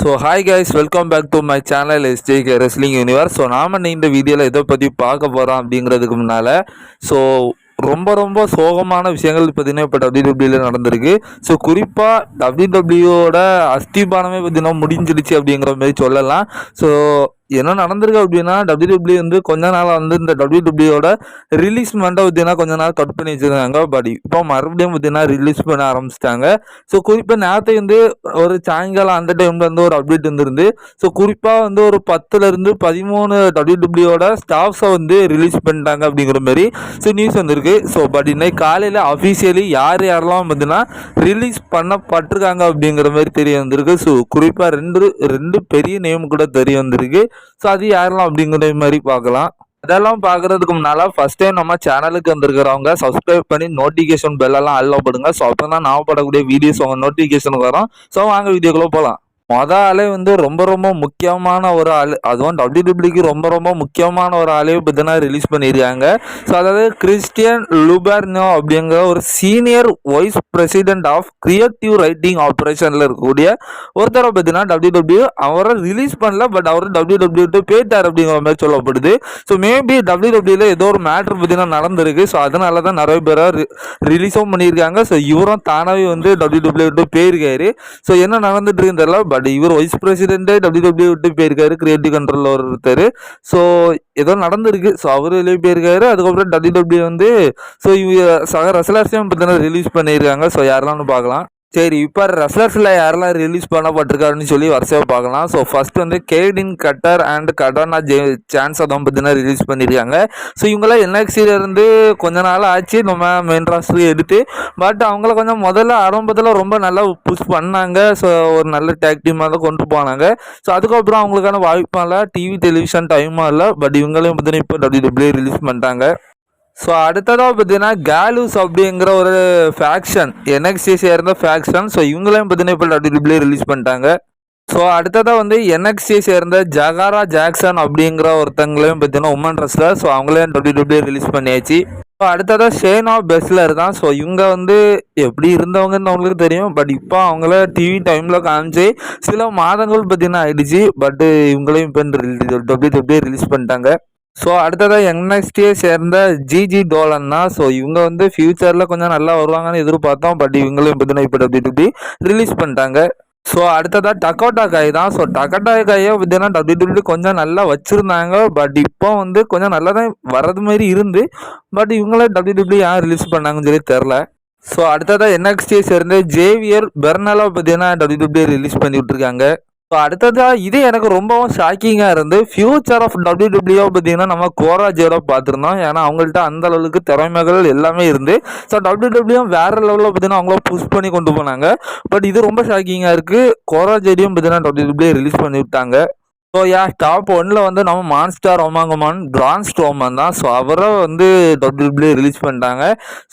So hi guys welcome back to my channel SJK wrestling universe so நாம் இந்த வீடியோவில் எதை பற்றி பார்க்க போகிறோம் அப்படிங்கிறதுக்கு முன்னால் ஸோ ரொம்ப ரொம்ப சோகமான விஷயங்கள் பார்த்தீங்கன்னா இப்போ டபிள்யூடபிள்யூவில் நடந்திருக்கு. ஸோ குறிப்பாக டபிள்யூடபிள்யூவோட அஸ்திபானமே பார்த்தீங்கன்னா முடிஞ்சிடுச்சு அப்படிங்கிற மாதிரி சொல்லலாம். ஸோ என்ன நடந்திருக்கு அப்படின்னா டபிள்யூடபிள்யூ வந்து கொஞ்ச நாள் வந்து இந்த டபிள்யூடபிள்யூட ரிலீஸ் மட்டும் பார்த்தீங்கன்னா கொஞ்ச நாள் கட் பண்ணி வச்சிருக்காங்க பட் இப்போ மறுபடியும் பார்த்தீங்கன்னா ரிலீஸ் பண்ண ஆரம்பிச்சிட்டாங்க. ஸோ குறிப்பாக நேரத்தை வந்து ஒரு சாயங்காலம் அந்த டைமில் வந்து ஒரு அப்டேட் வந்துருந்து ஸோ குறிப்பாக வந்து ஒரு பத்துலேருந்து பதிமூணு டபிள்யூடபிள்யூட ஸ்டாஃப்ஸை வந்து ரிலீஸ் பண்ணிட்டாங்க அப்படிங்கிற மாதிரி ஸோ நியூஸ் வந்திருக்கு. ஸோ பட் இன்னைக்கு காலையில் அஃபிஷியலி யார் யாரெல்லாம் பார்த்தீங்கன்னா ரிலீஸ் பண்ணப்பட்டிருக்காங்க அப்படிங்கிற மாதிரி தெரிய வந்திருக்கு. ஸோ குறிப்பாக ரெண்டு ரெண்டு பெரிய நேம் கூட தெரிய வந்திருக்கு. ஸோ அது யாரெல்லாம் அப்படிங்கிற மாதிரி பார்க்கலாம். அதெல்லாம் பார்க்கறதுக்கு முன்னால் ஃபர்ஸ்ட் டைம் நம்ம சேனலுக்கு வந்திருக்கிறவங்க சப்ஸ்கிரைப் பண்ணி நோட்டிஃபிகேஷன் பெல்லெல்லாம் அல்ல ஸோ அப்போ தான் நான் படக்கூடிய வீடியோஸ் உங்கள் நோட்டிஃபிகேஷன் வரும். ஸோ வாங்க வீடியோக்குள்ளே போகலாம் மொத ஆளே வந்து ரொம்ப ரொம்ப முக்கியமான ஒரு ஆள் அதுவும் டபிள்யூடபிள்யூக்கு ரொம்ப ரொம்ப முக்கியமான ஒரு ஆளே பார்த்தீங்கன்னா ரிலீஸ் பண்ணியிருக்காங்க ஸோ அதாவது கிறிஸ்டியன் லுபர்னோ அப்படிங்கிற ஒரு senior vice president of creative writing ஆப்ரேஷனில் இருக்கக்கூடிய ஒருத்தரை பார்த்தீங்கன்னா டபிள்யூடபிள்யூ அவரை ரிலீஸ் பண்ணல பட் அவர் டபிள்யூடபிள்யூ போயிட்டார் அப்படிங்கிற மாதிரி சொல்லப்படுது. ஸோ மேபி டபிள்யூடபிள்யூல ஏதோ ஒரு மேட்ரு பார்த்தீங்கன்னா நடந்திருக்கு. ஸோ அதனால தான் நிறைய பேரை ரிலீஸும் பண்ணியிருக்காங்க ஸோ இவரும் தானாகவே வந்து டபுள்யூபிள்யூ டூ போயிருக்காரு. ஸோ என்ன நடந்துட்டு இருக்குன்னு தெரியல பட். இவர் வைஸ் பிரசிடென்ட்டே டபிள்யூடபிள்யூ விட்டு போயிருக்காரு கிரியேட்டிவ் கண்ட்ரோலில் ஒருத்தர். ஸோ ஏதோ நடந்திருக்கு. ஸோ அவர் வெளியே போயிருக்காரு. அதுக்கப்புறம் டபிள்யூடபிள்யூ வந்து ஸோ இவங்க சக ரசலாசியம் பார்த்தீங்கன்னா ரிலீஸ் பண்ணியிருக்காங்க. ஸோ யாரெல்லாம்னு பார்க்கலாம். சரி இப்போ ரெஸ்லர்ஸில் யாரெல்லாம் ரிலீஸ் பண்ணப்பட்டிருக்காருன்னு சொல்லி வரிசையாக பார்க்கலாம். ஸோ ஃபஸ்ட் வந்து கேடின் கட்டர் அண்ட் கடனா ஜே சான்ஸ் அதை பார்த்தீங்கன்னா ரிலீஸ் பண்ணியிருக்காங்க ஸோ இவங்களாம் NXT இருந்து கொஞ்ச நாள் ஆச்சு நம்ம மெயின் ராஸ்டர் எடுத்து. பட் அவங்கள கொஞ்சம் முதல்ல ஆரம்பத்தில் ரொம்ப நல்லா புஷ் பண்ணாங்க. ஸோ ஒரு நல்ல டேக் டீமாக தான் கொண்டு போனாங்க. ஸோ அதுக்கப்புறம் அவங்களுக்கான வாய்ப்பாக இல்லை டிவி டெலிவிஷன் டைமாக இல்லை. பட் இவங்களையும் பார்த்தீங்கன்னா இப்போ டபிள்யூ ரிலீஸ் பண்ணிட்டாங்க. ஸோ அடுத்ததாக பார்த்தீங்கன்னா கேலூஸ் அப்படிங்கிற ஒரு ஃபேக்ஷன் என்எக்ஸி சேர்ந்த ஃபேக்ஷன் ஸோ இவங்களையும் பார்த்தீங்கன்னா இப்போ டபிள்யூபிள்யூ ரிலீஸ் பண்ணிட்டாங்க. ஸோ அடுத்ததாக வந்து என்எக்ஸி சேர்ந்த ஜகாரா ஜாக்சன் அப்படிங்கிற ஒருத்தங்களையும் பார்த்தீங்கன்னா உமன் ரெஸ்லர் ஸோ அவங்களையும் டபிள்யூபிள்யூ ரிலீஸ் பண்ணியாச்சு. ஸோ அடுத்ததாக ஷேனா பெஸ்லர் தான். ஸோ இவங்க வந்து எப்படி இருந்தவங்கன்னு அவங்களுக்கு தெரியும். பட் இப்போ அவங்கள டிவி டைமில் காமிச்சு சில மாதங்கள் பார்த்தீங்கன்னா ஆயிடுச்சு. பட்டு இவங்களையும் இப்போ டபிள்யூ ரிலீஸ் பண்ணிட்டாங்க. ஸோ அடுத்ததாக என்எக்ஸ்டியை சேர்ந்த ஜிஜி டோலன் தான். ஸோ இவங்க வந்து ஃபியூச்சரில் கொஞ்சம் நல்லா வருவாங்கன்னு எதிர்பார்த்தோம். பட் இவங்களும் பார்த்தீங்கன்னா இப்போ டபிள்யூ ரிலீஸ் பண்ணிட்டாங்க. ஸோ அடுத்ததாக டக்கோட்டா காய் தான். ஸோ டக்கோட்டா காயை பார்த்தீங்கன்னா டபிள்யூ கொஞ்சம் நல்லா வச்சுருந்தாங்க. பட் இப்போ வந்து கொஞ்சம் நல்லா தான் வர்றது மாதிரி இருந்து. பட் இவங்கள டபிள்யூ யார் ரிலீஸ் பண்ணாங்கன்னு சொல்லி தெரில ஸோ அடுத்ததாக என்எக்ஸ்டியை சேர்ந்த ஜேவியர் பெர்னலா பார்த்தீங்கன்னா டபிள்யூ ரிலீஸ் பண்ணி விட்ருக்காங்க ஸோ அடுத்ததாக இது எனக்கு ரொம்பவும் ஷாக்கிங்காக இருந்து ஃபியூச்சர் ஆஃப் டபிள்யூடபிள்யூ பார்த்தீங்கன்னா நம்ம கோராஜியோட பார்த்துருந்தோம். ஏன்னா அவங்கள்ட்ட அந்த அளவுக்கு திறமைகள் எல்லாமே இருந்து ஸோ டபிள்யூடபிள்யூ வேறு லெவலில் பார்த்தீங்கன்னா அவங்கள புஷ் பண்ணி கொண்டு போனாங்க. பட் இது ரொம்ப ஷாக்கிங்காக இருக்குது கோராஜேடியும் பார்த்தீங்கன்னா டபிள்யூடபிள்யூ ரிலீஸ் பண்ணி விட்டாங்க. ஸோ யா டாப் ஒன்ல வந்து நம்ம மான்ஸ்டார் ஓமாங்கமான் பிரான் ஸ்ட்ரோமன் தான். ஸோ அவரை வந்து டபிள்யூபிள்யூ ரிலீஸ் பண்ணிட்டாங்க.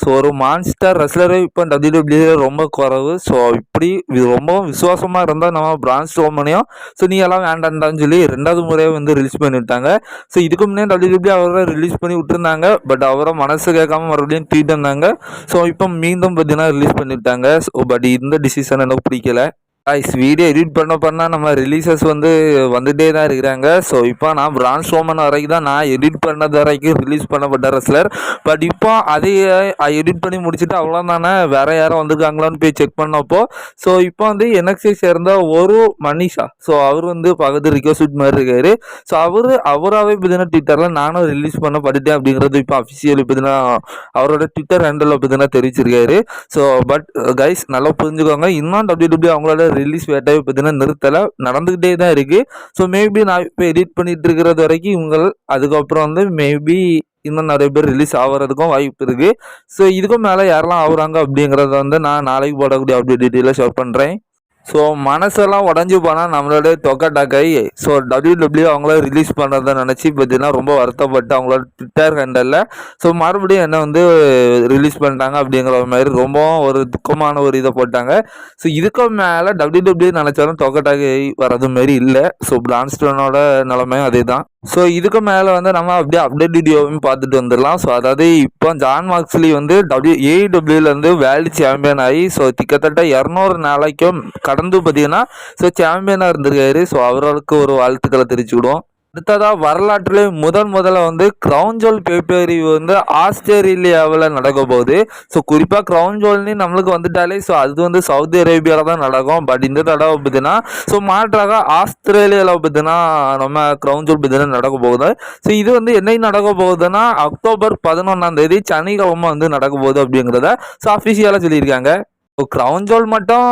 ஸோ ஒரு மான்ஸ்டார் ரெஸ்லரே இப்போ டபிள்யூபிள்யூ ரொம்ப குறைவு. ஸோ இப்படி ரொம்பவும் விசுவாசமாக இருந்தால் நம்ம பிரான் ஸ்ட்ரோமனையும் ஸோ நீ எல்லாம் வேண்டாம்டான்னு சொல்லி ரெண்டாவது முறையாக வந்து ரிலீஸ் பண்ணிவிட்டாங்க ஸோ இதுக்கு முன்னே டபிள்யூபிள்யூ அவரை ரிலீஸ் பண்ணி விட்டுருந்தாங்க. பட் அவரை மனசு கேட்காம மறுபடியும் தீட்டு இருந்தாங்க ஸோ இப்போ மீண்டும் பார்த்தீங்கன்னா ரிலீஸ் பண்ணிவிட்டாங்க ஸோ பட் இந்த டிசிஷன் எனக்கு பிடிக்கல. ஐஸ் வீடியோ எடிட் பண்ண பண்ணால் நம்ம ரிலீசஸ் வந்து வந்துகிட்டே தான் இருக்கிறாங்க. ஸோ இப்போ நான் பிரான் ஷோமன் வரைக்கும் தான் நான் எடிட் பண்ணது வரைக்கும் ரிலீஸ் பண்ணப்பட்ட ரெஸ்லர் பட் இப்போ அதையே எடிட் பண்ணி முடிச்சுட்டு அவ்வளோதானே வேற யாரும் வந்திருக்காங்களான்னு போய் செக் பண்ணப்போ ஸோ இப்போ வந்து என்எக்ஸை சேர்ந்த ஒரு மனிஷா. ஸோ அவர் வந்து பகுதி ரிக்வஸ்ட் மாதிரி இருக்கார். ஸோ அவர் அவராகவே பார்த்தீங்கன்னா ட்விட்டரில் நானும் ரிலீஸ் பண்ண பட்டுட்டேன் அப்படிங்கிறது இப்போ அஃபிஷியல் பார்த்தீங்கன்னா அவரோட ட்விட்டர் ஹேண்டில் பார்த்தீங்கன்னா தெரிவிச்சிருக்காரு. ஸோ பட் கைஸ் நல்லா புரிஞ்சுக்கோங்க. இன்னும் டபிள்யூ அவங்களோட ரிலீஸ் வேட்டாவே பார்த்தீங்கன்னா நிறுத்தலை. நடந்துக்கிட்டே தான் இருக்குது ஸோ மேபி நான் இப்போ எடிட் பண்ணிட்டு இருக்கிறது வரைக்கும் இவங்க அதுக்கப்புறம் வந்து மேபி இன்னும் நிறைய பேர் ரிலீஸ் ஆகிறதுக்கும் வாய்ப்பு இருக்குது ஸோ இதுக்கும் மேலே யாரெல்லாம் ஆகுறாங்க அப்படிங்கிறத வந்து நான் நாளைக்கு போடக்கூடிய அப்டேட் டீட்டெயிலாக ஷேர் பண்ணுறேன் ஸோ மனசெல்லாம் உடஞ்சி போனால் நம்மளோட தொக்கட்டாக்கை ஸோ டபிள்யூடபிள்யூ அவங்கள ரிலீஸ் பண்ணுறதை நினச்சி பார்த்தீங்கன்னா ரொம்ப வருத்தப்பட்டு அவங்களோட ட்விட்டர் ஹேண்டலில் ஸோ மறுபடியும் என்ன வந்து ரிலீஸ் பண்ணிட்டாங்க அப்படிங்கிற மாதிரி ரொம்பவும் ஒரு துக்கமான ஒரு இதை போட்டாங்க. ஸோ இதுக்கு மேலே டபிள்யூடபிள்யூ நினச்சாலும் தொக்கட்டாக்கை வர்றது மாரி இல்லை. ஸோ பிளான்ஸ்டனோட நிலமையும் அதே தான் ஸோ இதுக்கு மேலே வந்து நம்ம அப்படியே அப்டேட் வீடியோவையும் பார்த்துட்டு வந்துடலாம். ஸோ அதாவது இப்போ ஜான் மார்க்ஸ்லி வந்து டபிள்யூ ஏஇடபிள்யூலேருந்து வேர்ல்டு சாம்பியன் ஆகி ஸோ கிட்டத்தட்ட இரநூறு நாளைக்கும் கடந்து பார்த்தீங்கன்னா ஸோ சாம்பியனாக இருந்திருக்காரு. ஸோ அவர்களுக்கு ஒரு வாழ்த்துக்களை தெரிவிச்சுக்கிடுவோம். அடுத்ததாக வரலாற்றிலே முதன் முதல்ல வந்து கிரவுன் ஜோல் பேப்பரி வந்து ஆஸ்திரேலியாவில் நடக்க போகுது. ஸோ குறிப்பாக கிரவுன் நம்மளுக்கு வந்துட்டாலே ஸோ அது வந்து சவுதி அரேபியாவில் தான் நடக்கும். பட் இந்த தடவை பார்த்தீங்கன்னா ஸோ மாற்றாக ஆஸ்திரேலியாவில் பார்த்தீங்கன்னா நம்ம கிரவுன் ஜோல் பார்த்தீங்கன்னா நடக்க போகுது. ஸோ இது வந்து என்னைக்கு நடக்க போகுதுன்னா அக்டோபர் பதினொன்றாம் தேதி சனிக்கிழமை வந்து நடக்க போகுது அப்படிங்கிறத ஸோ அஃபிஷியலாக சொல்லியிருக்காங்க. கிரவுன் க்ரௌன் ஜோல் மட்டும்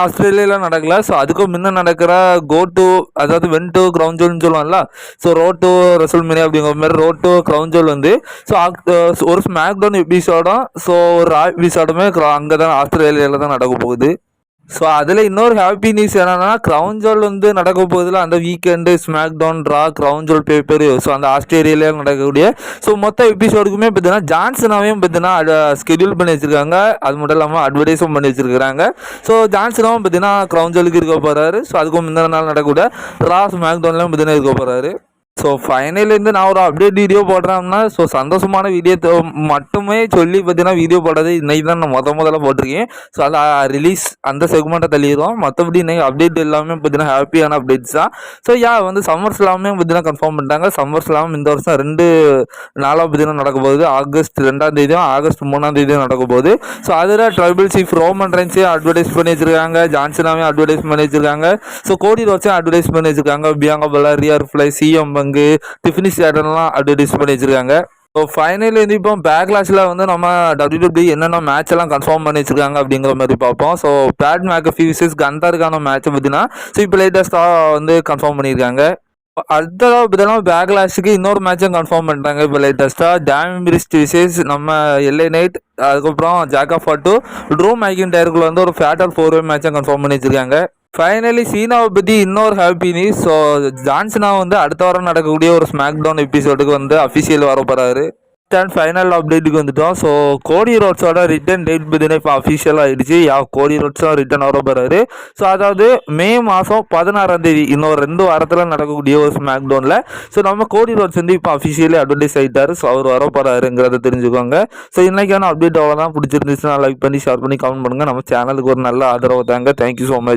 ஆஸ்திரேலியாவில் நடக்கல. ஸோ அதுக்கு முன்ன நடக்கிற கோ டு அதாவது வென் டு கிரவுன் ஜோல்னு சொல்லுவாங்கல்ல? ஸோ ரோட் டு ரசல் மினி அப்படிங்கிற மாதிரி ரோட் டு கிரவுன் ஜோல் வந்து ஸோ uh, ஒரு ஸ்மாக் டவுன் எபிசோடும் ஸோ ஒரு ரா எபிசோடுமே அங்கே தான் ஆஸ்திரேலியாவில் தான் நடக்க போகுது. ஸோ அதில் இன்னொரு ஹாப்பி நியூஸ் என்னென்னா க்ரௌன் ஜோல் வந்து நடக்க போகுதுல அந்த weekend SmackDown draw crown jewel paper so அந்த ஆஸ்திரேலியாவில் நடக்கக்கூடிய ஸோ மொத்த எபிசோடுக்குமே பார்த்தீங்கன்னா ஜான்சனாவையும் பார்த்தீங்கன்னா ஸ்கெடியூல் பண்ணி வச்சுருக்காங்க. அது மட்டும் இல்லாமல் அட்வர்டைஸும் பண்ணி வச்சுருக்காங்க ஸோ ஜான்சனாவும் பார்த்தீங்கன்னா க்ரௌன் ஜோலுக்கு இருக்க போகிறாரு ஸோ அதுக்கும் முந்தின நாள் நடக்கக்கூடிய ட்ரா ஸ்மாக் டவுன்லையும் பார்த்தீங்கன்னா இருக்க போகிறாரு ஸோ ஃபைனலேருந்து நான் ஒரு அப்டேட் வீடியோ போடுறேன்னா ஸோ சந்தோஷமான வீடியோ மட்டுமே சொல்லி பார்த்தீங்கன்னா வீடியோ போடுறது இன்னைக்கு தான் நான் முத முதல்ல போட்டிருக்கேன். ஸோ அதை ரிலீஸ் அந்த செக்மெண்ட்டை தள்ளிடுவோம் மற்றபடி இன்னைக்கு அப்டேட் எல்லாமே பார்த்தீங்கன்னா ஹாப்பியான அப்டேட்ஸ் தான். ஸோ யா வந்து சம்மர்ஸ் எல்லாமே பார்த்தீங்கன்னா கன்ஃபார்ம் பண்ணிட்டாங்க. சம்மர்ஸ் இல்லாமல் இந்த வருஷம் ரெண்டு நாளாக பார்த்தீங்கன்னா நடக்க போகுது. ஆகஸ்ட் ரெண்டாம் தேதியும் ஆகஸ்ட் மூணாம் தேதியும் நடக்க போகுது. ஸோ அதில் ட்ரைபிள் சீஃப் ரோமன் ரைன்ஸையும் அட்வர்டைஸ் பண்ணி வச்சிருக்காங்க. ஜான்சனாவையும் அட்வர்டைஸ் பண்ணி வச்சிருக்காங்க. ஸோ கோடி ரோச்சையும் அட்வர்டைஸ் பண்ணி வச்சிருக்காங்க. பியாங்கா பலர் ரியார் ஃப்ளை சிஎம் பங்கு டிஃபினி சேட்டன்லாம் அட்வர்டைஸ் பண்ணி வச்சிருக்காங்க. ஸோ ஃபைனலி வந்து இப்போ பேக்லாஸில் வந்து நம்ம டபிள்யூடபிள்யூ என்னென்ன மேட்ச் எல்லாம் கன்ஃபார்ம் பண்ணி வச்சிருக்காங்க அப்படிங்கிற மாதிரி பார்ப்போம். ஸோ பேட் மேக் ஃபியூசஸ் கந்தாருக்கான மேட்ச்சை பார்த்தீங்கன்னா ஸோ இப்போ லேட்டஸ்ட்டாக வந்து கன்ஃபார்ம் பண்ணியிருக்காங்க. அடுத்த பார்த்தீங்கன்னா பேக்லாஸுக்கு இன்னொரு மேட்சும் கன்ஃபார்ம் பண்ணிட்டாங்க இப்போ லேட்டஸ்ட்டாக டேம் பிரிஸ்ட் விசேஸ் நம்ம எல்ஏ நைட் அதுக்கப்புறம் ஜாக்கா ஃபாட்டு ட்ரூ மேக்கின் டயருக்குள்ள வந்து ஒரு ஃபேட்டர் ஃபோர் வே மேட்சும் கன்ஃபார்ம் பண்ணி வச்சிருக்காங்க. ஃபைனலி சீனாவை பற்றி இன்னொரு ஹாப்பி நியூஸ் ஸோ ஜான்சனா வந்து அடுத்த வாரம் நடக்கக்கூடிய ஒரு ஸ்மாக் டவுன் எபிசோடுக்கு வந்து அஃபிஷியல் வர போகிறாரு அண்ட் ஃபைனல் அப்டேட்டுக்கு வந்துட்டோம். ஸோ கோடி ரோட்ஸோட ரிட்டன் டேட் பார்த்தீங்கன்னா இப்போ அஃபிஷியல் ஆகிடுச்சு யா கோடி ரோட்ஸும் ரிட்டன் வர போகிறாரு ஸோ அதாவது மே மாதம் பதினாறாம் தேதி இன்னொரு ரெண்டு வாரத்தில் நடக்கக்கூடிய ஒரு ஸ்மாக் டவுனில் ஸோ நம்ம கோடி ரோட்ஸ் வந்து இப்போ அஃபிஷியலி அட்வர்டைஸ் ஆகிட்டாரு ஸோ அவர் வர போகிறாருங்கிறத தெரிஞ்சுக்கோங்க. ஸோ இன்றைக்கான அப்டேட் அவ்வளோதான் பிடிச்சிருந்துச்சுன்னா லைக் பண்ணி ஷேர் பண்ணி கமெண்ட் பண்ணுங்கள் நம்ம சேனலுக்கு ஒரு நல்ல ஆதரவு தாங்க. Thank you so much